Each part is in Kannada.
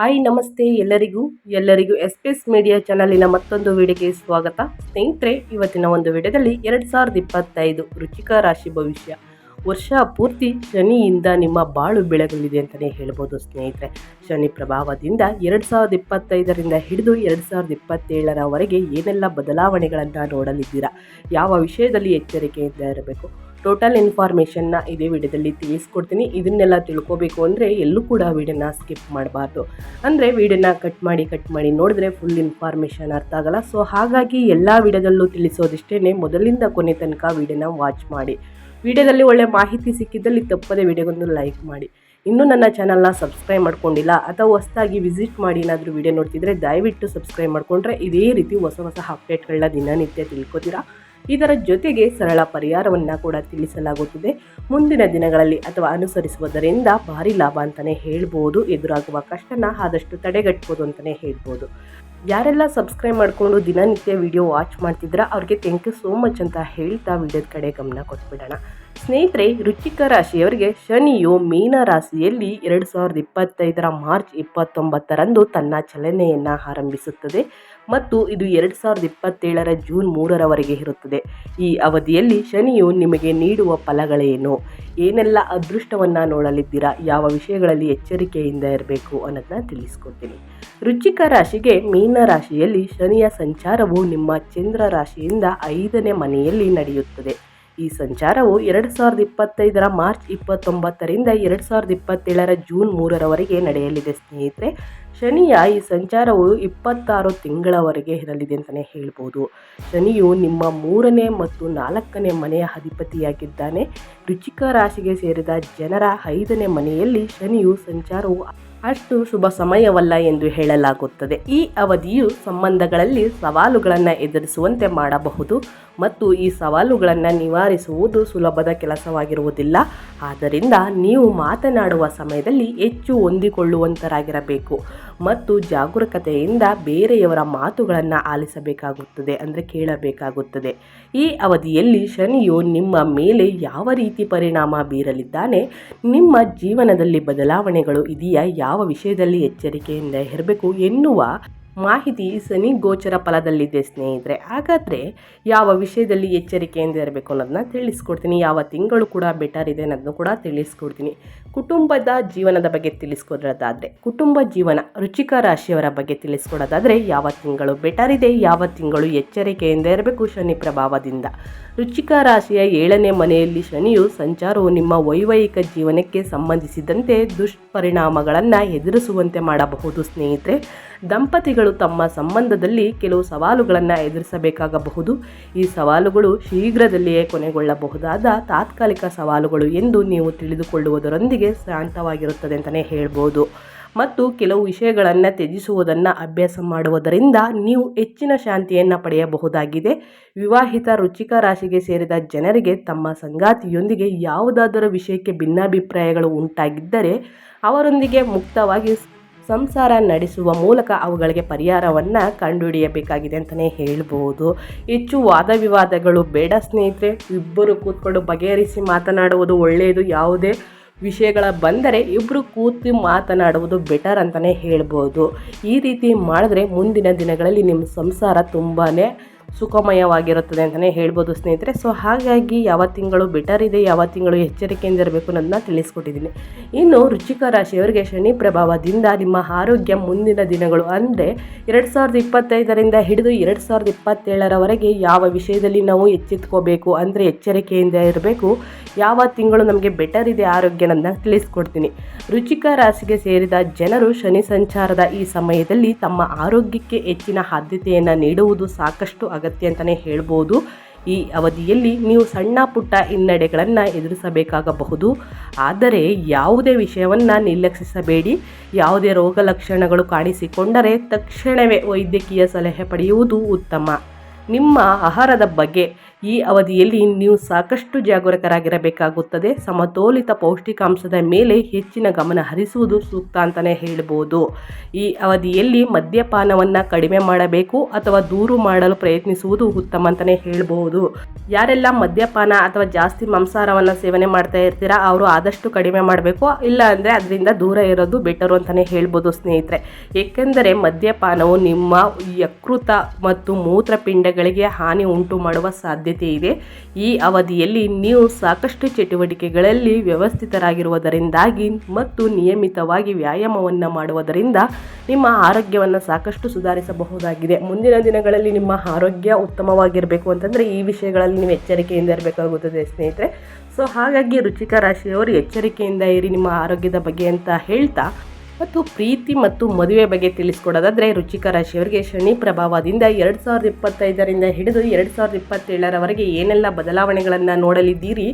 ಹಾಯ್, ನಮಸ್ತೆ ಎಲ್ಲರಿಗೂ. ಎಲ್ಲರಿಗೂ ಎಸ್ ಪಿ ಎಸ್ ಮೀಡಿಯಾ ಚಾನಲಿನ ಮತ್ತೊಂದು ವಿಡಿಯೋಗೆ ಸ್ವಾಗತ. ಸ್ನೇಹಿತರೆ, ಇವತ್ತಿನ ಒಂದು ವಿಡಿಯೋದಲ್ಲಿ ಎರಡು ಸಾವಿರದ ಇಪ್ಪತ್ತೈದು ರುಚಿಕ ರಾಶಿ ಭವಿಷ್ಯ. ವರ್ಷ ಪೂರ್ತಿ ಶನಿಯಿಂದ ನಿಮ್ಮ ಬಾಳು ಬೆಳಗಲಿದೆ ಅಂತಲೇ ಹೇಳ್ಬೋದು ಸ್ನೇಹಿತರೆ. ಶನಿ ಪ್ರಭಾವದಿಂದ ಎರಡು ಸಾವಿರದ ಇಪ್ಪತ್ತೈದರಿಂದ ಹಿಡಿದು ಎರಡು ಸಾವಿರದ ಇಪ್ಪತ್ತೇಳರವರೆಗೆ ಏನೆಲ್ಲ ಬದಲಾವಣೆಗಳನ್ನು ನೋಡಲಿದ್ದೀರಾ? ಯಾವ ವಿಷಯದಲ್ಲಿ ಎಚ್ಚರಿಕೆಯಿಂದ ಇರಬೇಕು? ಟೋಟಲ್ ಇನ್ಫಾರ್ಮೇಷನ್ನ ಇದೇ ವಿಡಿಯೋದಲ್ಲಿ ತಿಳಿಸ್ಕೊಡ್ತೀನಿ. ಇದನ್ನೆಲ್ಲ ತಿಳ್ಕೊಬೇಕು ಅಂದರೆ ಎಲ್ಲೂ ಕೂಡ ವಿಡಿಯೋನ ಸ್ಕಿಪ್ ಮಾಡಬಾರ್ದು. ಅಂದರೆ ವಿಡಿಯೋನ ಕಟ್ ಮಾಡಿ ಕಟ್ ಮಾಡಿ ನೋಡಿದ್ರೆ ಫುಲ್ ಇನ್ಫಾರ್ಮೇಷನ್ ಅರ್ಥ ಆಗಲ್ಲ. ಸೊ ಹಾಗಾಗಿ ಎಲ್ಲ ವಿಡಿಯೋದಲ್ಲೂ ತಿಳಿಸೋದಿಷ್ಟೇ ಮೊದಲಿಂದ ಕೊನೆ ತನಕ ವಿಡಿಯೋನ ವಾಚ್ ಮಾಡಿ. ವಿಡಿಯೋದಲ್ಲಿ ಒಳ್ಳೆ ಮಾಹಿತಿ ಸಿಕ್ಕಿದ್ದಲ್ಲಿ ತಪ್ಪದೆ ವಿಡಿಯೋಗೊಂದು ಲೈಕ್ ಮಾಡಿ. ಇನ್ನೂ ನನ್ನ ಚಾನಲ್ನ ಸಬ್ಸ್ಕ್ರೈಬ್ ಮಾಡ್ಕೊಂಡಿಲ್ಲ ಅಥವಾ ಹೊಸದಾಗಿ ವಿಸಿಟ್ ಮಾಡಿ ಏನಾದರೂ ವಿಡಿಯೋ ನೋಡ್ತಿದ್ರೆ ದಯವಿಟ್ಟು ಸಬ್ಸ್ಕ್ರೈಬ್ ಮಾಡಿಕೊಂಡ್ರೆ ಇದೇ ರೀತಿ ಹೊಸ ಹೊಸ ಅಪ್ಡೇಟ್ಗಳನ್ನ ದಿನನಿತ್ಯ ತಿಳ್ಕೊತೀರಾ? ಇದರ ಜೊತೆಗೆ ಸರಳ ಪರಿಹಾರವನ್ನು ಕೂಡ ತಿಳಿಸಲಾಗುತ್ತಿದೆ. ಮುಂದಿನ ದಿನಗಳಲ್ಲಿ ಅಥವಾ ಅನುಸರಿಸುವುದರಿಂದ ಭಾರಿ ಲಾಭ ಅಂತಲೇ ಹೇಳ್ಬೋದು, ಎದುರಾಗುವ ಕಷ್ಟನ ಆದಷ್ಟು ತಡೆಗಟ್ಬೋದು ಅಂತಲೇ ಹೇಳ್ಬೋದು. ಯಾರೆಲ್ಲ ಸಬ್ಸ್ಕ್ರೈಬ್ ಮಾಡಿಕೊಂಡು ದಿನನಿತ್ಯ ವಿಡಿಯೋ ವಾಚ್ ಮಾಡ್ತಿದ್ರೆ ಅವ್ರಿಗೆ ಥ್ಯಾಂಕ್ ಯು ಸೋ ಮಚ್ ಅಂತ ಹೇಳ್ತಾ ವಿಡಿಯೋದ ಕಡೆ ಗಮನ ಕೊಟ್ಬಿಡೋಣ. ಸ್ನೇಹಿತರೆ ರುಚಿಕ ರಾಶಿಯವರಿಗೆ ಶನಿಯು ಮೀನ ರಾಶಿಯಲ್ಲಿ ಎರಡು ಸಾವಿರದ ಇಪ್ಪತ್ತೈದರ ಮಾರ್ಚ್ ಇಪ್ಪತ್ತೊಂಬತ್ತರಂದು ತನ್ನ ಚಲನೆಯನ್ನು ಆರಂಭಿಸುತ್ತದೆ. ಮತ್ತು ಇದು ಎರಡು ಸಾವಿರದ ಇಪ್ಪತ್ತೇಳರ ಜೂನ್ ಮೂರರವರೆಗೆ ಇರುತ್ತದೆ. ಈ ಅವಧಿಯಲ್ಲಿ ಶನಿಯು ನಿಮಗೆ ನೀಡುವ ಫಲಗಳೇನು? ಏನೆಲ್ಲ ಅದೃಷ್ಟವನ್ನು ನೋಡಲಿದ್ದೀರಾ? ಯಾವ ವಿಷಯಗಳಲ್ಲಿ ಎಚ್ಚರಿಕೆಯಿಂದ ಇರಬೇಕು ಅನ್ನೋದನ್ನ ತಿಳಿಸ್ಕೊಡ್ತೀನಿ. ರುಚಿಕ ರಾಶಿಗೆ ಮೀನ ರಾಶಿಯಲ್ಲಿ ಶನಿಯ ಸಂಚಾರವು ನಿಮ್ಮ ಚಂದ್ರ ರಾಶಿಯಿಂದ ಐದನೇ ಮನೆಯಲ್ಲಿ ನಡೆಯುತ್ತದೆ. ಈ ಸಂಚಾರವು ಎರಡು ಸಾವಿರದ ಇಪ್ಪತ್ತೈದರ ಮಾರ್ಚ್ ಇಪ್ಪತ್ತೊಂಬತ್ತರಿಂದ ಎರಡು ಸಾವಿರದ ಇಪ್ಪತ್ತೇಳರ ಜೂನ್ ಮೂರರವರೆಗೆ ನಡೆಯಲಿದೆ, ಸ್ನೇಹಿತರೆ. ಶನಿಯ ಈ ಸಂಚಾರವು ಇಪ್ಪತ್ತಾರು ತಿಂಗಳವರೆಗೆ ಇರಲಿದೆ ಅಂತಲೇ ಹೇಳ್ಬೋದು. ಶನಿಯು ನಿಮ್ಮ ಮೂರನೇ ಮತ್ತು ನಾಲ್ಕನೇ ಮನೆಯ ಅಧಿಪತಿಯಾಗಿದ್ದಾನೆ. ರುಚಿಕ ರಾಶಿಗೆ ಸೇರಿದ ಜನರ ಐದನೇ ಮನೆಯಲ್ಲಿ ಶನಿಯು ಸಂಚಾರವು ಅಷ್ಟು ಶುಭ ಸಮಯವಲ್ಲ ಎಂದು ಹೇಳಲಾಗುತ್ತದೆ. ಈ ಅವಧಿಯು ಸಂಬಂಧಗಳಲ್ಲಿ ಸವಾಲುಗಳನ್ನು ಎದುರಿಸುವಂತೆ ಮಾಡಬಹುದು. ಮತ್ತು ಈ ಸವಾಲುಗಳನ್ನು ನಿವಾರಿಸುವುದು ಸುಲಭದ ಕೆಲಸವಾಗಿರುವುದಿಲ್ಲ. ಆದ್ದರಿಂದ ನೀವು ಮಾತನಾಡುವ ಸಮಯದಲ್ಲಿ ಹೆಚ್ಚು ಹೊಂದಿಕೊಳ್ಳುವಂತರಾಗಿರಬೇಕು ಮತ್ತು ಜಾಗರೂಕತೆಯಿಂದ ಬೇರೆಯವರ ಮಾತುಗಳನ್ನು ಆಲಿಸಬೇಕಾಗುತ್ತದೆ ಅಂದರೆ ಕೇಳಬೇಕಾಗುತ್ತದೆ. ಈ ಅವಧಿಯಲ್ಲಿ ಶನಿಯು ನಿಮ್ಮ ಮೇಲೆ ಯಾವ ರೀತಿ ಪರಿಣಾಮ ಬೀರಲಿದ್ದಾನೆ, ನಿಮ್ಮ ಜೀವನದಲ್ಲಿ ಬದಲಾವಣೆಗಳು ಇದೆಯಾ, ಯಾವ ವಿಷಯದಲ್ಲಿ ಎಚ್ಚರಿಕೆಯಿಂದ ಇರಬೇಕು ಎನ್ನುವ ಮಾಹಿತಿ ಶನಿ ಗೋಚರ ಫಲದಲ್ಲಿದೆ, ಸ್ನೇಹಿತರೆ. ಹಾಗಾದರೆ ಯಾವ ವಿಷಯದಲ್ಲಿ ಎಚ್ಚರಿಕೆಯಿಂದ ಇರಬೇಕು ಅನ್ನೋದನ್ನ ತಿಳಿಸ್ಕೊಡ್ತೀನಿ. ಯಾವ ತಿಂಗಳು ಕೂಡ ಬೆಟರ್ ಇದೆ ಅನ್ನೋದನ್ನು ಕೂಡ ತಿಳಿಸ್ಕೊಡ್ತೀನಿ. ಕುಟುಂಬದ ಜೀವನದ ಬಗ್ಗೆ ತಿಳಿಸ್ಕೊಡೋದಾದರೆ, ಕುಟುಂಬ ಜೀವನ ರುಚಿಕ ರಾಶಿಯವರ ಬಗ್ಗೆ ತಿಳಿಸ್ಕೊಡೋದಾದರೆ, ಯಾವ ತಿಂಗಳು ಬೆಟರ್ ಇದೆ, ಯಾವ ತಿಂಗಳು ಎಚ್ಚರಿಕೆಯಿಂದ ಇರಬೇಕು ಶನಿ ಪ್ರಭಾವದಿಂದ. ರುಚಿಕ ರಾಶಿಯ ಏಳನೇ ಮನೆಯಲ್ಲಿ ಶನಿಯು ಸಂಚಾರವು ನಿಮ್ಮ ವೈವಾಹಿಕ ಜೀವನಕ್ಕೆ ಸಂಬಂಧಿಸಿದಂತೆ ದುಷ್ಪರಿಣಾಮಗಳನ್ನು ಎದುರಿಸುವಂತೆ ಮಾಡಬಹುದು, ಸ್ನೇಹಿತರೆ. ದಂಪತಿಗಳು ತಮ್ಮ ಸಂಬಂಧದಲ್ಲಿ ಕೆಲವು ಸವಾಲುಗಳನ್ನು ಎದುರಿಸಬೇಕಾಗಬಹುದು. ಈ ಸವಾಲುಗಳು ಶೀಘ್ರದಲ್ಲಿಯೇ ಕೊನೆಗೊಳ್ಳಬಹುದಾದ ತಾತ್ಕಾಲಿಕ ಸವಾಲುಗಳು ಎಂದು ನೀವು ತಿಳಿದುಕೊಳ್ಳುವುದರೊಂದಿಗೆ ಶಾಂತವಾಗಿರುತ್ತದೆ ಅಂತಲೇ ಹೇಳ್ಬೋದು. ಮತ್ತು ಕೆಲವು ವಿಷಯಗಳನ್ನು ತ್ಯಜಿಸುವುದನ್ನು ಅಭ್ಯಾಸ ಮಾಡುವುದರಿಂದ ನೀವು ಹೆಚ್ಚಿನ ಶಾಂತಿಯನ್ನು ಪಡೆಯಬಹುದಾಗಿದೆ. ವಿವಾಹಿತ ರುಚಿಕ ರಾಶಿಗೆ ಸೇರಿದ ಜನರಿಗೆ ತಮ್ಮ ಸಂಗಾತಿಯೊಂದಿಗೆ ಯಾವುದಾದರೂ ವಿಷಯಕ್ಕೆ ಭಿನ್ನಾಭಿಪ್ರಾಯಗಳು ಉಂಟಾಗಿದ್ದರೆ ಅವರೊಂದಿಗೆ ಮುಕ್ತವಾಗಿ ಸಂಸಾರ ನಡೆಸುವ ಮೂಲಕ ಅವುಗಳಿಗೆ ಪರಿಹಾರವನ್ನು ಕಂಡುಹಿಡಿಯಬೇಕಾಗಿದೆ ಅಂತಲೇ ಹೇಳ್ಬೋದು. ಹೆಚ್ಚು ವಾದ ವಿವಾದಗಳು ಬೇಡ ಸ್ನೇಹಿತರೆ, ಇಬ್ಬರು ಕೂತ್ಕೊಂಡು ಬಗೆಹರಿಸಿ ಮಾತನಾಡುವುದು ಒಳ್ಳೆಯದು. ಯಾವುದೇ ವಿಷಯಗಳ ಬಂದರೆ ಇಬ್ಬರು ಕೂತು ಮಾತನಾಡುವುದು ಬೆಟರ್ ಅಂತಲೇ ಹೇಳ್ಬೋದು. ಈ ರೀತಿ ಮಾಡಿದ್ರೆ ಮುಂದಿನ ದಿನಗಳಲ್ಲಿ ನಿಮ್ಮ ಸಂಸಾರ ತುಂಬಾ ಸುಖಮಯವಾಗಿರುತ್ತದೆ ಅಂತಲೇ ಹೇಳ್ಬೋದು ಸ್ನೇಹಿತರೆ. ಸೊ ಹಾಗಾಗಿ ಯಾವ ತಿಂಗಳು ಬೆಟರ್ ಇದೆ, ಯಾವ ತಿಂಗಳು ಎಚ್ಚರಿಕೆಯಿಂದ ಇರಬೇಕು ಅನ್ನೋದನ್ನ ತಿಳಿಸ್ಕೊಟ್ಟಿದ್ದೀನಿ. ಇನ್ನು ರುಚಿಕ ರಾಶಿಯವರಿಗೆ ಶನಿ ಪ್ರಭಾವದಿಂದ ನಿಮ್ಮ ಆರೋಗ್ಯ ಮುಂದಿನ ದಿನಗಳು ಅಂದರೆ ಎರಡು ಸಾವಿರದ ಇಪ್ಪತ್ತೈದರಿಂದ ಹಿಡಿದು ಎರಡು ಸಾವಿರದ ಇಪ್ಪತ್ತೇಳರವರೆಗೆ ಯಾವ ವಿಷಯದಲ್ಲಿ ನಾವು ಎಚ್ಚೆತ್ಕೋಬೇಕು ಅಂದರೆ ಎಚ್ಚರಿಕೆಯಿಂದ ಇರಬೇಕು. ಯಾವ ತಿಂಗಳು ನಮಗೆ ಬೆಟರ್ ಇದೆ ಆರೋಗ್ಯ ಅನ್ನೋದನ್ನ ತಿಳಿಸ್ಕೊಡ್ತೀನಿ. ರುಚಿಕ ರಾಶಿಗೆ ಸೇರಿದ ಜನರು ಶನಿ ಸಂಚಾರದ ಈ ಸಮಯದಲ್ಲಿ ತಮ್ಮ ಆರೋಗ್ಯಕ್ಕೆ ಹೆಚ್ಚಿನ ಆದ್ಯತೆಯನ್ನು ನೀಡುವುದು ಸಾಕಷ್ಟು ಅಗತ್ಯ ಅಂತಲೇ ಹೇಳ್ಬೋದು. ಈ ಅವಧಿಯಲ್ಲಿ ನೀವು ಸಣ್ಣ ಪುಟ್ಟ ಹಿನ್ನಡೆಗಳನ್ನು ಎದುರಿಸಬೇಕಾಗಬಹುದು. ಆದರೆ ಯಾವುದೇ ವಿಷಯವನ್ನು ನಿರ್ಲಕ್ಷಿಸಬೇಡಿ. ಯಾವುದೇ ರೋಗ ಲಕ್ಷಣಗಳು ಕಾಣಿಸಿಕೊಂಡರೆ ತಕ್ಷಣವೇ ವೈದ್ಯಕೀಯ ಸಲಹೆ ಪಡೆಯುವುದು ಉತ್ತಮ. ನಿಮ್ಮ ಆಹಾರದ ಬಗ್ಗೆ ಈ ಅವಧಿಯಲ್ಲಿ ನೀವು ಸಾಕಷ್ಟು ಜಾಗರೂಕರಾಗಿರಬೇಕಾಗುತ್ತದೆ. ಸಮತೋಲಿತ ಪೌಷ್ಟಿಕಾಂಶದ ಮೇಲೆ ಹೆಚ್ಚಿನ ಗಮನ ಹರಿಸುವುದು ಸೂಕ್ತ ಅಂತಲೇ ಹೇಳ್ಬೋದು. ಈ ಅವಧಿಯಲ್ಲಿ ಮದ್ಯಪಾನವನ್ನು ಕಡಿಮೆ ಮಾಡಬೇಕು ಅಥವಾ ದೂರು ಮಾಡಲು ಪ್ರಯತ್ನಿಸುವುದು ಉತ್ತಮ ಅಂತಲೇ ಹೇಳ್ಬೋದು. ಯಾರೆಲ್ಲ ಮದ್ಯಪಾನ ಅಥವಾ ಜಾಸ್ತಿ ಮಾಂಸಾಹಾರವನ್ನು ಸೇವನೆ ಮಾಡ್ತಾ ಇರ್ತೀರಾ, ಅವರು ಆದಷ್ಟು ಕಡಿಮೆ ಮಾಡಬೇಕು. ಇಲ್ಲ ಅಂದರೆ ಅದರಿಂದ ದೂರ ಇರೋದು ಬೆಟರು ಅಂತಲೇ ಹೇಳ್ಬೋದು ಸ್ನೇಹಿತರೆ. ಏಕೆಂದರೆ ಮದ್ಯಪಾನವು ನಿಮ್ಮ ಯಕೃತ ಮತ್ತು ಮೂತ್ರಪಿಂಡಗಳಿಗೆ ಹಾನಿ ಉಂಟು ಮಾಡುವ ಸಾಧ್ಯತೆ ಇದೆ ಈ ಅವಧಿಯಲ್ಲಿ ನೀವು ಸಾಕಷ್ಟು ಚಟುವಟಿಕೆಗಳಲ್ಲಿ ವ್ಯವಸ್ಥಿತರಾಗಿರುವುದರಿಂದಾಗಿ ಮತ್ತು ನಿಯಮಿತವಾಗಿ ವ್ಯಾಯಾಮವನ್ನು ಮಾಡುವುದರಿಂದ ನಿಮ್ಮ ಆರೋಗ್ಯವನ್ನು ಸಾಕಷ್ಟು ಸುಧಾರಿಸಬಹುದಾಗಿದೆ. ಮುಂದಿನ ದಿನಗಳಲ್ಲಿ ನಿಮ್ಮ ಆರೋಗ್ಯ ಉತ್ತಮವಾಗಿರಬೇಕು ಅಂತಂದರೆ ಈ ವಿಷಯಗಳಲ್ಲಿ ನೀವು ಎಚ್ಚರಿಕೆಯಿಂದ ಇರಬೇಕಾಗುತ್ತದೆ ಸ್ನೇಹಿತರೆ. ಸೊ ಹಾಗಾಗಿ ರುಚಿಕ ರಾಶಿಯವರು ಎಚ್ಚರಿಕೆಯಿಂದ ಇರಿ, ನಿಮ್ಮ ಆರೋಗ್ಯದ ಬಗ್ಗೆ ಅಂತ ಹೇಳ್ತಾ ಮತ್ತು ಪ್ರೀತಿ ಮತ್ತು ಮದುವೆ ಬಗ್ಗೆ ತಿಳಿಸ್ಕೊಡೋದಾದರೆ ರುಚಿಕ ರಾಶಿಯವರಿಗೆ ಶನಿ ಪ್ರಭಾವದಿಂದ ಎರಡು ಸಾವಿರದ ಇಪ್ಪತ್ತೈದರಿಂದ ಹಿಡಿದು ಎರಡು ಸಾವಿರದ ಇಪ್ಪತ್ತೇಳರವರೆಗೆ ಏನೆಲ್ಲ ಬದಲಾವಣೆಗಳನ್ನು ನೋಡಲಿದ್ದೀರಿ?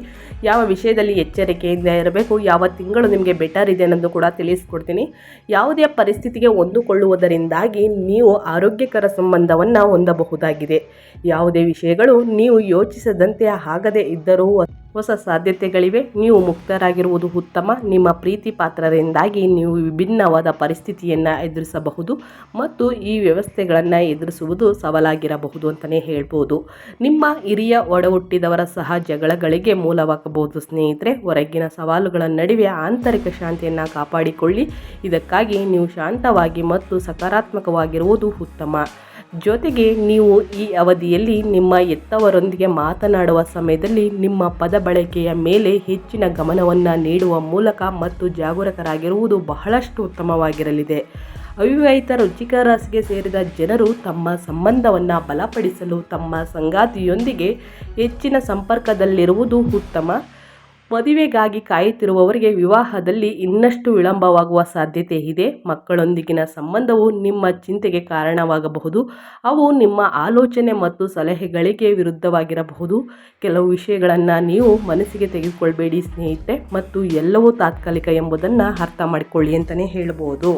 ಯಾವ ವಿಷಯದಲ್ಲಿ ಎಚ್ಚರಿಕೆಯಿಂದ ಇರಬೇಕು? ಯಾವ ತಿಂಗಳು ನಿಮಗೆ ಬೆಟರ್ ಇದೆ ಅನ್ನೋದು ಕೂಡ ತಿಳಿಸ್ಕೊಡ್ತೀನಿ. ಯಾವುದೇ ಪರಿಸ್ಥಿತಿಗೆ ಹೊಂದಿಕೊಳ್ಳುವುದರಿಂದಾಗಿ ನೀವು ಆರೋಗ್ಯಕರ ಸಂಬಂಧವನ್ನು ಹೊಂದಬಹುದಾಗಿದೆ. ಯಾವುದೇ ವಿಷಯಗಳು ನೀವು ಯೋಚಿಸದಂತೆ ಆಗದೇ ಇದ್ದರೂ ಹೊಸ ಸಾಧ್ಯತೆಗಳಿವೆ. ನೀವು ಮುಕ್ತರಾಗಿರುವುದು ಉತ್ತಮ. ನಿಮ್ಮ ಪ್ರೀತಿ ಪಾತ್ರರಿಂದಾಗಿ ನೀವು ವಿಭಿನ್ನವಾದ ಪರಿಸ್ಥಿತಿಯನ್ನು ಎದುರಿಸಬಹುದು ಮತ್ತು ಈ ವ್ಯವಸ್ಥೆಗಳನ್ನು ಎದುರಿಸುವುದು ಸವಾಲಾಗಿರಬಹುದು ಅಂತಲೇ ಹೇಳ್ಬೋದು. ನಿಮ್ಮ ಹಿರಿಯ ಒಡಹುಟ್ಟಿದವರ ಸಹ ಜಗಳಗಳಿಗೆ ಮೂಲವಾಗಬಹುದು ಸ್ನೇಹಿತರೆ. ಹೊರಗಿನ ಸವಾಲುಗಳ ನಡುವೆ ಆಂತರಿಕ ಶಾಂತಿಯನ್ನು ಕಾಪಾಡಿಕೊಳ್ಳಿ. ಇದಕ್ಕಾಗಿ ನೀವು ಶಾಂತವಾಗಿ ಮತ್ತು ಸಕಾರಾತ್ಮಕವಾಗಿರುವುದು ಉತ್ತಮ. ಜೊತೆಗೆ ನೀವು ಈ ಅವಧಿಯಲ್ಲಿ ನಿಮ್ಮ ಎತ್ತವರೊಂದಿಗೆ ಮಾತನಾಡುವ ಸಮಯದಲ್ಲಿ ನಿಮ್ಮ ಪದ ಬಳಕೆಯ ಮೇಲೆ ಹೆಚ್ಚಿನ ಗಮನವನ್ನು ನೀಡುವ ಮೂಲಕ ಮತ್ತು ಜಾಗರೂಕರಾಗಿರುವುದು ಬಹಳಷ್ಟು ಉತ್ತಮವಾಗಿರಲಿದೆ. ಅವಿವಾಹಿತ ರುಚಿಕ ರಾಶಿಗೆ ಸೇರಿದ ಜನರು ತಮ್ಮ ಸಂಬಂಧವನ್ನು ಬಲಪಡಿಸಲು ತಮ್ಮ ಸಂಗಾತಿಯೊಂದಿಗೆ ಹೆಚ್ಚಿನ ಸಂಪರ್ಕದಲ್ಲಿರುವುದು ಉತ್ತಮ. ಮದುವೆಗಾಗಿ ಕಾಯುತ್ತಿರುವವರಿಗೆ ವಿವಾಹದಲ್ಲಿ ಇನ್ನಷ್ಟು ವಿಳಂಬವಾಗುವ ಸಾಧ್ಯತೆ ಇದೆ. ಮಕ್ಕಳೊಂದಿಗಿನ ಸಂಬಂಧವು ನಿಮ್ಮ ಚಿಂತೆಗೆ ಕಾರಣವಾಗಬಹುದು. ಅವು ನಿಮ್ಮ ಆಲೋಚನೆ ಮತ್ತು ಸಲಹೆಗಳಿಗೆ ವಿರುದ್ಧವಾಗಿರಬಹುದು. ಕೆಲವು ವಿಷಯಗಳನ್ನು ನೀವು ಮನಸ್ಸಿಗೆ ತೆಗೆದುಕೊಳ್ಬೇಡಿ ಸ್ನೇಹಿತೆ ಮತ್ತು ಎಲ್ಲವೂ ತಾತ್ಕಾಲಿಕ ಎಂಬುದನ್ನು ಅರ್ಥ ಮಾಡಿಕೊಳ್ಳಿ ಅಂತಲೇ ಹೇಳ್ಬೋದು.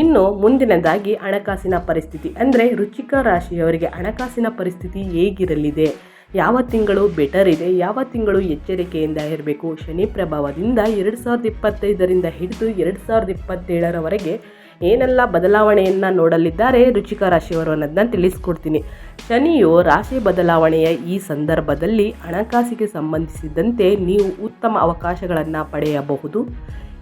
ಇನ್ನು ಮುಂದಿನದಾಗಿ ಹಣಕಾಸಿನ ಪರಿಸ್ಥಿತಿ. ಅಂದರೆ ರುಚಿಕ ರಾಶಿಯವರಿಗೆ ಹಣಕಾಸಿನ ಪರಿಸ್ಥಿತಿ ಹೇಗಿರಲಿದೆ? ಯಾವ ತಿಂಗಳು ಬೆಟರ್ ಇದೆ, ಯಾವ ತಿಂಗಳು ಎಚ್ಚರಿಕೆಯಿಂದ ಇರಬೇಕು? ಶನಿ ಪ್ರಭಾವದಿಂದ ಎರಡು ಸಾವಿರದ ಇಪ್ಪತ್ತೈದರಿಂದ ಹಿಡಿದು ಎರಡು ಸಾವಿರದ ಇಪ್ಪತ್ತೇಳರವರೆಗೆ ಏನೆಲ್ಲ ಬದಲಾವಣೆಯನ್ನು ನೋಡಲಿದ್ದಾರೆ ರುಚಿಕ ರಾಶಿಯವರು ಅನ್ನೋದನ್ನ ತಿಳಿಸ್ಕೊಡ್ತೀನಿ. ಶನಿಯು ರಾಶಿ ಬದಲಾವಣೆಯ ಈ ಸಂದರ್ಭದಲ್ಲಿ ಹಣಕಾಸಿಗೆ ಸಂಬಂಧಿಸಿದಂತೆ ನೀವು ಉತ್ತಮ ಅವಕಾಶಗಳನ್ನು ಪಡೆಯಬಹುದು.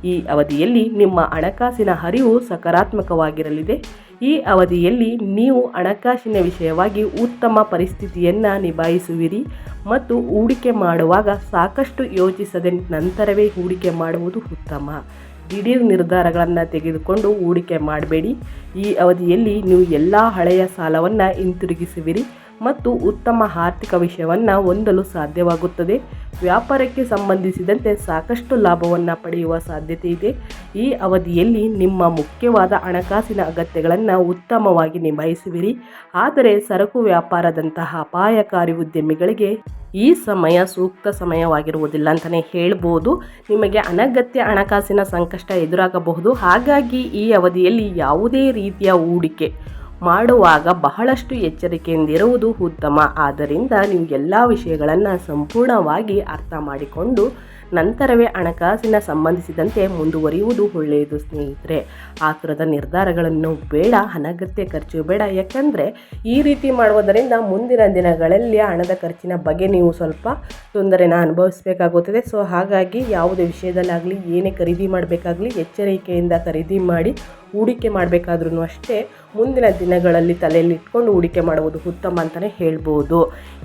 ಈ ಅವಧಿಯಲ್ಲಿ ನಿಮ್ಮ ಹಣಕಾಸಿನ ಹರಿವು ಸಕಾರಾತ್ಮಕವಾಗಿರಲಿದೆ. ಈ ಅವಧಿಯಲ್ಲಿ ನೀವು ಹಣಕಾಸಿನ ವಿಷಯವಾಗಿ ಉತ್ತಮ ಪರಿಸ್ಥಿತಿಯನ್ನು ನಿಭಾಯಿಸುವಿರಿ ಮತ್ತು ಹೂಡಿಕೆ ಮಾಡುವಾಗ ಸಾಕಷ್ಟು ಯೋಚಿಸದೆ ನಂತರವೇ ಹೂಡಿಕೆ ಮಾಡುವುದು ಉತ್ತಮ. ದಿಢೀರ್ ನಿರ್ಧಾರಗಳನ್ನು ತೆಗೆದುಕೊಂಡು ಹೂಡಿಕೆ ಮಾಡಬೇಡಿ. ಈ ಅವಧಿಯಲ್ಲಿ ನೀವು ಎಲ್ಲ ಹಳೆಯ ಸಾಲವನ್ನು ಹಿಂತಿರುಗಿಸುವಿರಿ. ಮತ್ತು ಉತ್ತಮ ಆರ್ಥಿಕ ವಿಷಯವನ್ನು ಹೊಂದಲು ಸಾಧ್ಯವಾಗುತ್ತದೆ. ವ್ಯಾಪಾರಕ್ಕೆ ಸಂಬಂಧಿಸಿದಂತೆ ಸಾಕಷ್ಟು ಲಾಭವನ್ನು ಪಡೆಯುವ ಸಾಧ್ಯತೆ ಇದೆ. ಈ ಅವಧಿಯಲ್ಲಿ ನಿಮ್ಮ ಮುಖ್ಯವಾದ ಹಣಕಾಸಿನ ಅಗತ್ಯಗಳನ್ನು ಉತ್ತಮವಾಗಿ ನಿಭಾಯಿಸುವಿರಿ. ಆದರೆ ಸರಕು ವ್ಯಾಪಾರದಂತಹ ಅಪಾಯಕಾರಿ ಉದ್ಯಮಿಗಳಿಗೆ ಈ ಸಮಯ ಸೂಕ್ತ ಸಮಯವಾಗಿರುವುದಿಲ್ಲ ಅಂತಲೇ ಹೇಳ್ಬೋದು. ನಿಮಗೆ ಅನಗತ್ಯ ಹಣಕಾಸಿನ ಸಂಕಷ್ಟ ಎದುರಾಗಬಹುದು. ಹಾಗಾಗಿ ಈ ಅವಧಿಯಲ್ಲಿ ಯಾವುದೇ ರೀತಿಯ ಹೂಡಿಕೆ ಮಾಡುವಾಗ ಬಹಳಷ್ಟು ಎಚ್ಚರಿಕೆಯಿಂದಿರುವುದು ಉತ್ತಮ. ಆದ್ದರಿಂದ ನೀವು ಎಲ್ಲ ವಿಷಯಗಳನ್ನು ಸಂಪೂರ್ಣವಾಗಿ ಅರ್ಥ ಮಾಡಿಕೊಂಡು ನಂತರವೇ ಹಣಕಾಸಿನ ಸಂಬಂಧಿಸಿದಂತೆ ಮುಂದುವರಿಯುವುದು ಒಳ್ಳೆಯದು, ಸ್ನೇಹಿತರೆ. ಆತುರದ ನಿರ್ಧಾರಗಳನ್ನು ಬೇಡ, ಅನಗತ್ಯ ಖರ್ಚು ಬೇಡ. ಯಾಕಂದರೆ ಈ ರೀತಿ ಮಾಡುವುದರಿಂದ ಮುಂದಿನ ದಿನಗಳಲ್ಲಿ ಹಣದ ಖರ್ಚಿನ ಬಗ್ಗೆ ನೀವು ಸ್ವಲ್ಪ ತೊಂದರೆನ ಅನುಭವಿಸಬೇಕಾಗುತ್ತದೆ. ಸೊ, ಹಾಗಾಗಿ ಯಾವುದೇ ವಿಷಯದಲ್ಲಾಗಲಿ, ಏನೇ ಖರೀದಿ ಮಾಡಬೇಕಾಗಲಿ, ಎಚ್ಚರಿಕೆಯಿಂದ ಖರೀದಿ ಮಾಡಿ ಹೂಡಿಕೆ ಮಾಡಬೇಕಾದ್ರೂ ಅಷ್ಟೇ ಮುಂದಿನ ದಿನಗಳಲ್ಲಿ ತಲೆಯಲ್ಲಿ ಇಟ್ಕೊಂಡು ಹೂಡಿಕೆ ಮಾಡುವುದು ಉತ್ತಮ ಅಂತಲೇ ಹೇಳ್ಬೋದು.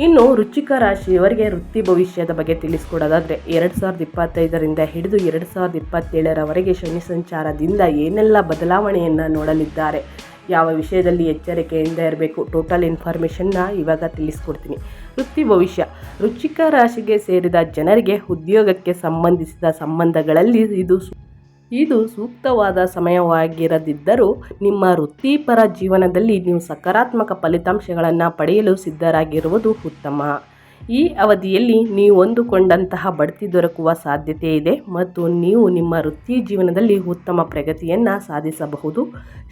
ಇನ್ನು ರುಚಿಕ ರಾಶಿಯವರಿಗೆ ವೃತ್ತಿ ಭವಿಷ್ಯದ ಬಗ್ಗೆ ತಿಳಿಸ್ಕೊಡೋದಾದರೆ ಎರಡು ಸಾವಿರದ ಇಪ್ಪತ್ತೈದರಿಂದ ಹಿಡಿದು ಎರಡು ಸಾವಿರದ ಇಪ್ಪತ್ತೇಳರವರೆಗೆ ಶನಿ ಸಂಚಾರದಿಂದ ಏನೆಲ್ಲ ಬದಲಾವಣೆಯನ್ನು ನೋಡಲಿದ್ದಾರೆ, ಯಾವ ವಿಷಯದಲ್ಲಿ ಎಚ್ಚರಿಕೆಯಿಂದ ಇರಬೇಕು ಟೋಟಲ್ ಇನ್ಫಾರ್ಮೇಷನ್ನ ಇವಾಗ ತಿಳಿಸ್ಕೊಡ್ತೀನಿ. ವೃತ್ತಿ ಭವಿಷ್ಯ ರುಚಿಕ ರಾಶಿಗೆ ಸೇರಿದ ಜನರಿಗೆ ಉದ್ಯೋಗಕ್ಕೆ ಸಂಬಂಧಿಸಿದ ಸಂಬಂಧಗಳಲ್ಲಿ ಇದು ಇದು ಸೂಕ್ತವಾದ ಸಮಯವಾಗಿರದಿದ್ದರೂ ನಿಮ್ಮ ವೃತ್ತಿಪರ ಜೀವನದಲ್ಲಿ ನೀವು ಸಕಾರಾತ್ಮಕ ಫಲಿತಾಂಶಗಳನ್ನು ಪಡೆಯಲು ಸಿದ್ಧರಾಗಿರುವುದು ಉತ್ತಮ. ಈ ಅವಧಿಯಲ್ಲಿ ನೀವು ಹೊಂದಿಕೊಂಡಂತಹ ಬಡ್ತಿ ದೊರಕುವ ಸಾಧ್ಯತೆ ಇದೆ ಮತ್ತು ನೀವು ನಿಮ್ಮ ವೃತ್ತಿ ಜೀವನದಲ್ಲಿ ಉತ್ತಮ ಪ್ರಗತಿಯನ್ನು ಸಾಧಿಸಬಹುದು.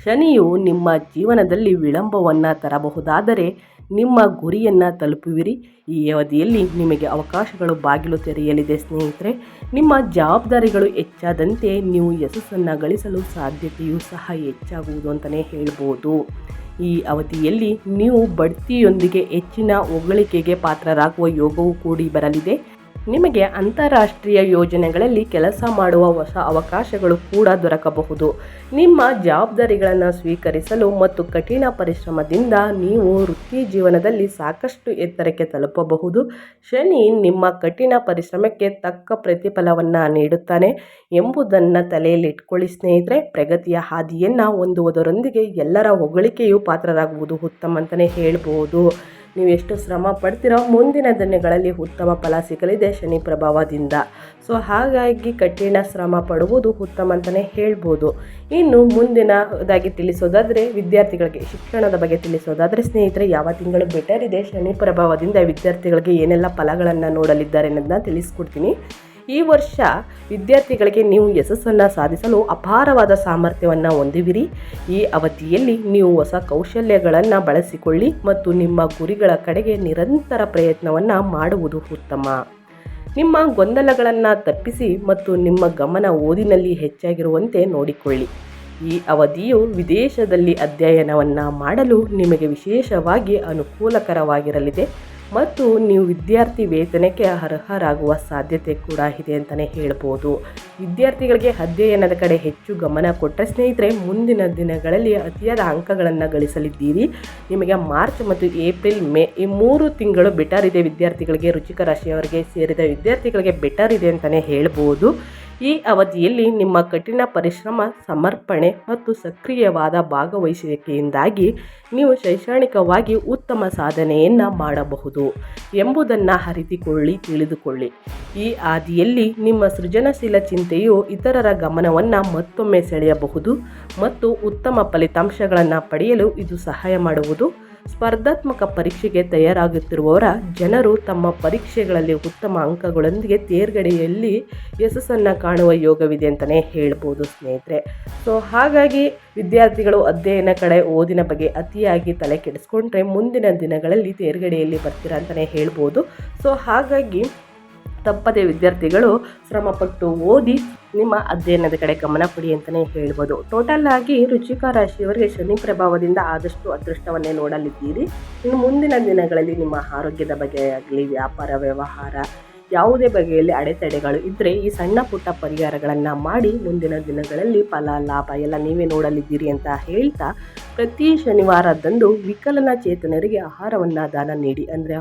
ಶನಿಯು ನಿಮ್ಮ ಜೀವನದಲ್ಲಿ ವಿಳಂಬವನ್ನು ತರಬಹುದಾದರೆ ನಿಮ್ಮ ಗುರಿಯನ್ನು ತಲುಪುವಿರಿ. ಈ ಅವಧಿಯಲ್ಲಿ ನಿಮಗೆ ಅವಕಾಶಗಳು ಬಾಗಿಲು ತೆರೆಯಲಿದೆ ಸ್ನೇಹಿತರೆ. ನಿಮ್ಮ ಜವಾಬ್ದಾರಿಗಳು ಹೆಚ್ಚಾದಂತೆ ನೀವು ಯಶಸ್ಸನ್ನು ಗಳಿಸಲು ಸಾಧ್ಯತೆಯೂ ಸಹ ಹೆಚ್ಚಾಗುವುದು ಅಂತಲೇ ಹೇಳ್ಬೋದು. ಈ ಅವಧಿಯಲ್ಲಿ ನೀವು ಬಡ್ತಿಯೊಂದಿಗೆ ಹೆಚ್ಚಿನ ಹೊಗಳಿಕೆಗೆ ಪಾತ್ರರಾಗುವ ಯೋಗವೂ ಕೂಡಿ ಬರಲಿದೆ. ನಿಮಗೆ ಅಂತಾರಾಷ್ಟ್ರೀಯ ಯೋಜನೆಗಳಲ್ಲಿ ಕೆಲಸ ಮಾಡುವ ಹೊಸ ಅವಕಾಶಗಳು ಕೂಡ ದೊರಕಬಹುದು. ನಿಮ್ಮ ಜವಾಬ್ದಾರಿಗಳನ್ನು ಸ್ವೀಕರಿಸಲು ಮತ್ತು ಕಠಿಣ ಪರಿಶ್ರಮದಿಂದ ನೀವು ವೃತ್ತಿ ಜೀವನದಲ್ಲಿ ಸಾಕಷ್ಟು ಎತ್ತರಕ್ಕೆ ತಲುಪಬಹುದು. ಶನಿ ನಿಮ್ಮ ಕಠಿಣ ಪರಿಶ್ರಮಕ್ಕೆ ತಕ್ಕ ಪ್ರತಿಫಲವನ್ನು ನೀಡುತ್ತಾನೆ ಎಂಬುದನ್ನು ತಲೆಯಲ್ಲಿಟ್ಕೊಳ್ಳಿ ಸ್ನೇಹಿತರೆ. ಪ್ರಗತಿಯ ಹಾದಿಯನ್ನು ಹೊಂದುವುದರೊಂದಿಗೆ ಎಲ್ಲರ ಹೊಗಳಿಕೆಯು ಪಾತ್ರರಾಗುವುದು ಉತ್ತಮ ಅಂತಲೇ ಹೇಳ್ಬೋದು. ನೀವು ಎಷ್ಟು ಶ್ರಮ ಪಡ್ತೀರೋ ಮುಂದಿನ ದಿನಗಳಲ್ಲಿ ಉತ್ತಮ ಫಲ ಸಿಗಲಿದೆ ಶನಿ ಪ್ರಭಾವದಿಂದ. ಸೊ, ಹಾಗಾಗಿ ಕಠಿಣ ಶ್ರಮ ಪಡುವುದು ಉತ್ತಮ ಅಂತಲೇ ಹೇಳ್ಬೋದು. ಇನ್ನು ಮುಂದಿನದಾಗಿ ತಿಳಿಸೋದಾದರೆ, ವಿದ್ಯಾರ್ಥಿಗಳಿಗೆ ಶಿಕ್ಷಣದ ಬಗ್ಗೆ ತಿಳಿಸೋದಾದರೆ, ಸ್ನೇಹಿತರೆ, ಯಾವ ತಿಂಗಳು ಬೆಟರ್ ಇದೆ? ಶನಿ ಪ್ರಭಾವದಿಂದ ವಿದ್ಯಾರ್ಥಿಗಳಿಗೆ ಏನೆಲ್ಲ ಫಲಗಳನ್ನು ನೋಡಲಿದ್ದಾರೆ ಅನ್ನೋದನ್ನ ತಿಳಿಸ್ಕೊಡ್ತೀನಿ. ಈ ವರ್ಷ ವಿದ್ಯಾರ್ಥಿಗಳಿಗೆ ನೀವು ಯಶಸ್ಸನ್ನು ಸಾಧಿಸಲು ಅಪಾರವಾದ ಸಾಮರ್ಥ್ಯವನ್ನು ಹೊಂದಿವಿರಿ. ಈ ಅವಧಿಯಲ್ಲಿ ನೀವು ಹೊಸ ಕೌಶಲ್ಯಗಳನ್ನು ಬಳಸಿಕೊಳ್ಳಿ ಮತ್ತು ನಿಮ್ಮ ಗುರಿಗಳ ಕಡೆಗೆ ನಿರಂತರ ಪ್ರಯತ್ನವನ್ನು ಮಾಡುವುದು ಉತ್ತಮ. ನಿಮ್ಮ ಗೊಂದಲಗಳನ್ನು ತಪ್ಪಿಸಿ ಮತ್ತು ನಿಮ್ಮ ಗಮನ ಓದಿನಲ್ಲಿ ಹೆಚ್ಚಾಗಿರುವಂತೆ ನೋಡಿಕೊಳ್ಳಿ. ಈ ಅವಧಿಯು ವಿದೇಶದಲ್ಲಿ ಅಧ್ಯಯನವನ್ನು ಮಾಡಲು ನಿಮಗೆ ವಿಶೇಷವಾಗಿ ಅನುಕೂಲಕರವಾಗಿರಲಿದೆ. ಮತ್ತು ನೀವು ವಿದ್ಯಾರ್ಥಿ ವೇತನಕ್ಕೆ ಅರ್ಹರಾಗುವ ಸಾಧ್ಯತೆ ಕೂಡ ಇದೆ ಅಂತಲೇ ಹೇಳ್ಬೋದು. ವಿದ್ಯಾರ್ಥಿಗಳಿಗೆ ಅಧ್ಯಯನದ ಕಡೆ ಹೆಚ್ಚು ಗಮನ ಕೊಟ್ಟ ಸ್ನೇಹಿತರೆ, ಮುಂದಿನ ದಿನಗಳಲ್ಲಿ ಅತಿಯಾದ ಅಂಕಗಳನ್ನು ಗಳಿಸಲಿದ್ದೀರಿ. ನಿಮಗೆ ಮಾರ್ಚ್ ಮತ್ತು ಏಪ್ರಿಲ್, ಮೇ ಈ ಮೂರು ತಿಂಗಳು ಬೆಟರ್ ಇದೆ. ವಿದ್ಯಾರ್ಥಿಗಳಿಗೆ ರುಚಿಕ ರಾಶಿಯವರಿಗೆ ಸೇರಿದ ವಿದ್ಯಾರ್ಥಿಗಳಿಗೆ ಬೆಟರ್ ಇದೆ ಅಂತಲೇ ಹೇಳ್ಬೋದು. ಈ ಅವಧಿಯಲ್ಲಿ ನಿಮ್ಮ ಕಠಿಣ ಪರಿಶ್ರಮ, ಸಮರ್ಪಣೆ ಮತ್ತು ಸಕ್ರಿಯವಾದ ಭಾಗವಹಿಸುವಿಕೆಯಿಂದಾಗಿ ನೀವು ಶೈಕ್ಷಣಿಕವಾಗಿ ಉತ್ತಮ ಸಾಧನೆಯನ್ನು ಮಾಡಬಹುದು ಎಂಬುದನ್ನು ಅರಿತುಕೊಳ್ಳಿ, ತಿಳಿದುಕೊಳ್ಳಿ. ಈ ಹಾದಿಯಲ್ಲಿ ನಿಮ್ಮ ಸೃಜನಶೀಲ ಚಿಂತೆಯು ಇತರರ ಗಮನವನ್ನು ಮತ್ತೊಮ್ಮೆ ಸೆಳೆಯಬಹುದು ಮತ್ತು ಉತ್ತಮ ಫಲಿತಾಂಶಗಳನ್ನು ಪಡೆಯಲು ಇದು ಸಹಾಯ ಮಾಡುವುದು. ಸ್ಪರ್ಧಾತ್ಮಕ ಪರೀಕ್ಷೆಗೆ ತಯಾರಾಗುತ್ತಿರುವವರ ಜನರು ತಮ್ಮ ಪರೀಕ್ಷೆಗಳಲ್ಲಿ ಉತ್ತಮ ಅಂಕಗಳೊಂದಿಗೆ ತೇರ್ಗಡೆಯಲ್ಲಿ ಯಶಸ್ಸನ್ನು ಕಾಣುವ ಯೋಗವಿದೆ ಅಂತಲೇ ಹೇಳ್ಬೋದು ಸ್ನೇಹಿತರೆ. ಸೊ ಹಾಗಾಗಿ ವಿದ್ಯಾರ್ಥಿಗಳು ಅಧ್ಯಯನ ಕಡೆ ಓದಿನ ಬಗ್ಗೆ ಅತಿಯಾಗಿ ತಲೆ ಕೆಡಿಸ್ಕೊಂಡ್ರೆ ಮುಂದಿನ ದಿನಗಳಲ್ಲಿ ತೇರ್ಗಡೆಯಲ್ಲಿ ಬರ್ತೀರ ಅಂತಲೇ ಹೇಳ್ಬೋದು. ಸೊ ಹಾಗಾಗಿ ತಪ್ಪದೆ ವಿದ್ಯಾರ್ಥಿಗಳು ಶ್ರಮಪಟ್ಟು ಓದಿ ನಿಮ್ಮ ಅಧ್ಯಯನದ ಕಡೆ ಗಮನ ಕೊಡಿ ಅಂತಲೇ ಹೇಳ್ಬೋದು. ಟೋಟಲ್ ಆಗಿ ರುಚಿಕ ರಾಶಿಯವರಿಗೆ ಶನಿ ಪ್ರಭಾವದಿಂದ ಆದಷ್ಟು ಅದೃಷ್ಟವನ್ನೇ ನೋಡಲಿದ್ದೀರಿ. ಇನ್ನು ಮುಂದಿನ ದಿನಗಳಲ್ಲಿ ನಿಮ್ಮ ಆರೋಗ್ಯದ ಬಗ್ಗೆ ಆಗಲಿ, ವ್ಯಾಪಾರ, ವ್ಯವಹಾರ, ಯಾವುದೇ ಬಗೆಯಲ್ಲಿ ಅಡೆತಡೆಗಳು ಇದ್ದರೆ ಈ ಸಣ್ಣ ಪುಟ್ಟ ಪರಿಹಾರಗಳನ್ನು ಮಾಡಿ ಮುಂದಿನ ದಿನಗಳಲ್ಲಿ ಫಲ, ಲಾಭ ಎಲ್ಲ ನೀವೇ ನೋಡಲಿದ್ದೀರಿ ಅಂತ ಹೇಳ್ತಾ ಪ್ರತಿ ಶನಿವಾರದಂದು ವಿಕಲನ ಚೇತನರಿಗೆ ಆಹಾರವನ್ನು ದಾನ ನೀಡಿ, ಅಂದರೆ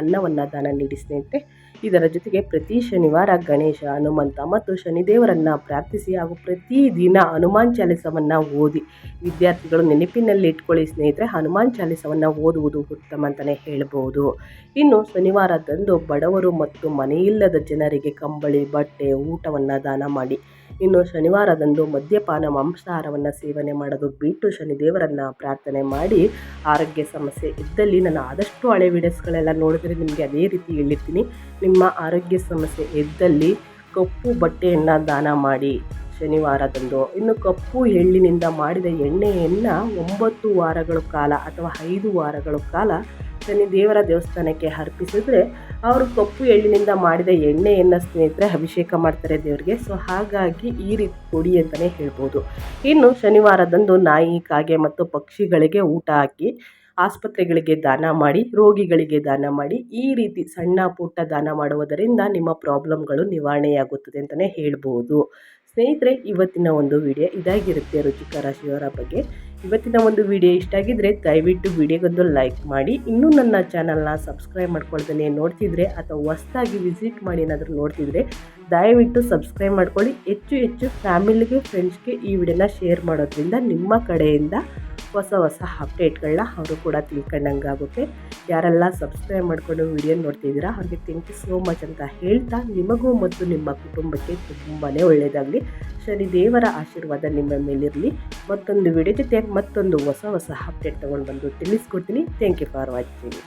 ಅನ್ನವನ್ನು ದಾನ ನೀಡಿ ಸ್ನೇಹಿತರೆ. ಇದರ ಜೊತೆಗೆ ಪ್ರತಿ ಶನಿವಾರ ಗಣೇಶ, ಹನುಮಂತ ಮತ್ತು ಶನಿದೇವರನ್ನು ಪ್ರಾರ್ಥಿಸಿ ಹಾಗೂ ಪ್ರತಿದಿನ ಹನುಮಾನ್ ಚಾಲಿಸವನ್ನು ಓದಿ. ವಿದ್ಯಾರ್ಥಿಗಳು ನೆನಪಿನಲ್ಲಿ ಇಟ್ಕೊಳ್ಳಿ ಸ್ನೇಹಿತರೆ, ಹನುಮಾನ್ ಚಾಲಿಸವನ್ನು ಓದುವುದು ಉತ್ತಮ ಅಂತಲೇ ಹೇಳ್ಬೋದು. ಇನ್ನು ಶನಿವಾರದಂದು ಬಡವರು ಮತ್ತು ಮನೆಯಿಲ್ಲದ ಜನರಿಗೆ ಕಂಬಳಿ, ಬಟ್ಟೆ, ಊಟವನ್ನು ದಾನ ಮಾಡಿ. ಇನ್ನು ಶನಿವಾರದಂದು ಮದ್ಯಪಾನ ಮಾಂಸಾಹಾರವನ್ನು ಸೇವನೆ ಮಾಡೋದು ಬಿಟ್ಟು ಶನಿದೇವರನ್ನು ಪ್ರಾರ್ಥನೆ ಮಾಡಿ ಆರೋಗ್ಯ ಸಮಸ್ಯೆ ಇದ್ದಲ್ಲಿ ನಾನು ಆದಷ್ಟು ಹಳೆ ವೀಡಿಯೋಸ್ಗಳೆಲ್ಲ ನೋಡಿದರೆ ನಿಮಗೆ ಅದೇ ರೀತಿ ಹೇಳಿರ್ತೀನಿ. ನಿಮ್ಮ ಆರೋಗ್ಯ ಸಮಸ್ಯೆ ಇದ್ದಲ್ಲಿ ಕಪ್ಪು ಬಟ್ಟೆಯನ್ನು ದಾನ ಮಾಡಿ ಶನಿವಾರದಂದು. ಇನ್ನು ಕಪ್ಪು ಎಳ್ಳಿನಿಂದ ಮಾಡಿದ ಎಣ್ಣೆಯನ್ನು ಒಂಬತ್ತು ವಾರಗಳ ಕಾಲ ಅಥವಾ ಐದು ವಾರಗಳ ಕಾಲ ಶನಿ ದೇವರ ದೇವಸ್ಥಾನಕ್ಕೆ ಅರ್ಪಿಸಿದ್ರೆ ಅವರು ಕಪ್ಪು ಎಳ್ಳಿನಿಂದ ಮಾಡಿದ ಎಣ್ಣೆಯನ್ನು ಸ್ನೇಹಿತರೆ ಅಭಿಷೇಕ ಮಾಡ್ತಾರೆ ದೇವರಿಗೆ. ಸೊ ಹಾಗಾಗಿ ಈ ರೀತಿ ಕೊಡಿ ಅಂತಲೇ ಹೇಳ್ಬೋದು. ಇನ್ನು ಶನಿವಾರದಂದು ನಾಯಿ, ಕಾಗೆ ಮತ್ತು ಪಕ್ಷಿಗಳಿಗೆ ಊಟ ಹಾಕಿ, ಆಸ್ಪತ್ರೆಗಳಿಗೆ ದಾನ ಮಾಡಿ, ರೋಗಿಗಳಿಗೆ ದಾನ ಮಾಡಿ, ಈ ರೀತಿ ಸಣ್ಣ ಪುಟ್ಟ ದಾನ ಮಾಡುವುದರಿಂದ ನಿಮ್ಮ ಪ್ರಾಬ್ಲಮ್ಗಳು ನಿವಾರಣೆಯಾಗುತ್ತದೆ ಅಂತಲೇ ಹೇಳ್ಬೋದು. ಸ್ನೇಹಿತರೆ, ಇವತ್ತಿನ ಒಂದು ವಿಡಿಯೋ ಇದಾಗಿರುತ್ತೆ ರುಚಿಕ ರಾಶಿಯವರ ಬಗ್ಗೆ. ಇವತ್ತಿನ ಒಂದು ವಿಡಿಯೋ ಇಷ್ಟ ಆಗಿದ್ದರೆ ದಯವಿಟ್ಟು ವಿಡಿಯೋಗೊಂದು ಲೈಕ್ ಮಾಡಿ. ಇನ್ನೂ ನನ್ನ ಚಾನಲ್ನ ಸಬ್ಸ್ಕ್ರೈಬ್ ಮಾಡ್ಕೊಳ್ದೇ ನೋಡ್ತಿದ್ರೆ, ಅಥವಾ ಹೊಸ್ದಾಗಿ ವಿಸಿಟ್ ಮಾಡಿ ಏನಾದರೂ ನೋಡ್ತಿದ್ರೆ, ದಯವಿಟ್ಟು ಸಬ್ಸ್ಕ್ರೈಬ್ ಮಾಡ್ಕೊಳ್ಳಿ. ಹೆಚ್ಚು ಹೆಚ್ಚು ಫ್ಯಾಮಿಲಿಗೆ ಫ್ರೆಂಡ್ಸ್ಗೆ ಈ ವಿಡಿಯೋನ ಶೇರ್ ಮಾಡೋದ್ರಿಂದ ನಿಮ್ಮ ಕಡೆಯಿಂದ ಹೊಸ ಹೊಸ ಅಪ್ಡೇಟ್ಗಳನ್ನ ಅವರು ಕೂಡ ತಿಳ್ಕೊಂಡಂಗೆ ಆಗುತ್ತೆ ಯಾರೆಲ್ಲ ಸಬ್ಸ್ಕ್ರೈಬ್ ಮಾಡಿಕೊಂಡು ವಿಡಿಯೋ ನೋಡ್ತಿದ್ದೀರಾ, ಅವ್ರಿಗೆ ಥ್ಯಾಂಕ್ ಯು ಸೋ ಮಚ್ ಅಂತ ಹೇಳ್ತಾ ನಿಮಗೂ ಮತ್ತು ನಿಮ್ಮ ಕುಟುಂಬಕ್ಕೆ ತುಂಬಾ ಒಳ್ಳೆಯದಾಗಲಿ ಶನಿ ದೇವರ ಆಶೀರ್ವಾದ ನಿಮ್ಮ ಮೇಲಿರಲಿ. ಮತ್ತೊಂದು ವಿಡಿಯೋ ಜೊತೆ ಮತ್ತೊಂದು ಹೊಸ ಹೊಸ ಅಪ್ಡೇಟ್ ತೊಗೊಂಡು ಬಂದು ತಿಳಿಸ್ಕೊಡ್ತೀನಿ. Thank you for watching